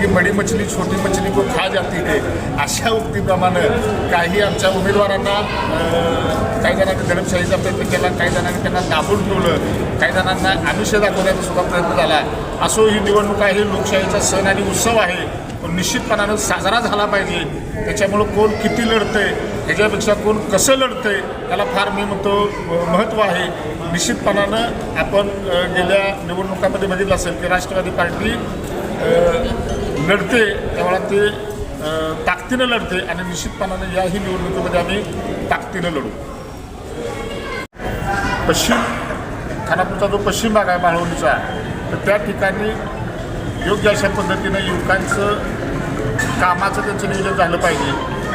की बडी मछली छोटी मछली को खा जाती है. अशा उक्तीप्रमाणे काही आमच्या उमेदवारांना काही जणांनी दडपशाहीचा प्रयत्न केला काही जणांनी त्यांना दाबून ठेवलं काही जणांना आमिष दाखवण्याचा सुद्धा प्रयत्न झाला. असो ही निवडणूक आहे लोकशाहीचा सण आणि उत्सव आहे पण निश्चितपणानं साजरा झाला पाहिजे. त्याच्यामुळं कोण किती लढतंय ह्याच्यापेक्षा कोण कसं लढतंय त्याला फार मी म्हणतो महत्त्व आहे. निश्चितपणानं आपण गेल्या निवडणुकामध्ये बघितलं असेल की राष्ट्रवादी पार्टी लढते त्यावेळा ते ताकदीनं लढते आणि निश्चितपणाने याही निवडणुकीमध्ये आम्ही ताकदीनं लढू. पश्चिम खानापूरचा जो पश्चिम भाग आहे माळवणीचा तर त्या ठिकाणी योग्य अशा पद्धतीनं युवकांचं कामाचं त्यांचं नियोजन झालं पाहिजे.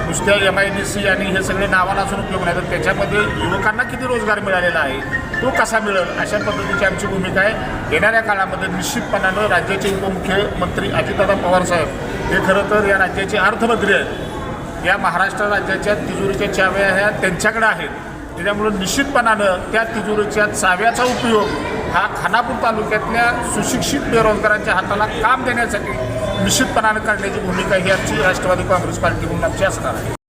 नुसत्या एम आय डी सी आणि हे सगळे नावाला असून उपयोग नाही तर त्याच्यामध्ये युवकांना किती रोजगार मिळालेला आहे? तो कसा मिळेल अशा पद्धतीची आमची भूमिका आहे. येणाऱ्या काळामध्ये निश्चितपणानं राज्याचे उपमुख्यमंत्री अजितदादा पवार साहेब हे खरं तर या राज्याचे अर्थमंत्री आहेत. या महाराष्ट्र राज्याच्या तिजोरीच्या चाव्या ह्या त्यांच्याकडे आहेत त्याच्यामुळं निश्चितपणानं त्या तिजोरीच्या चाव्याचा उपयोग हा खानापूर तालुक्यातल्या सुशिक्षित बेरोजगारांच्या हाताला काम देण्यासाठी निश्चितपणानं करण्याची भूमिका ही आमची राष्ट्रवादी काँग्रेस पार्टी म्हणून आमची असणार आहे.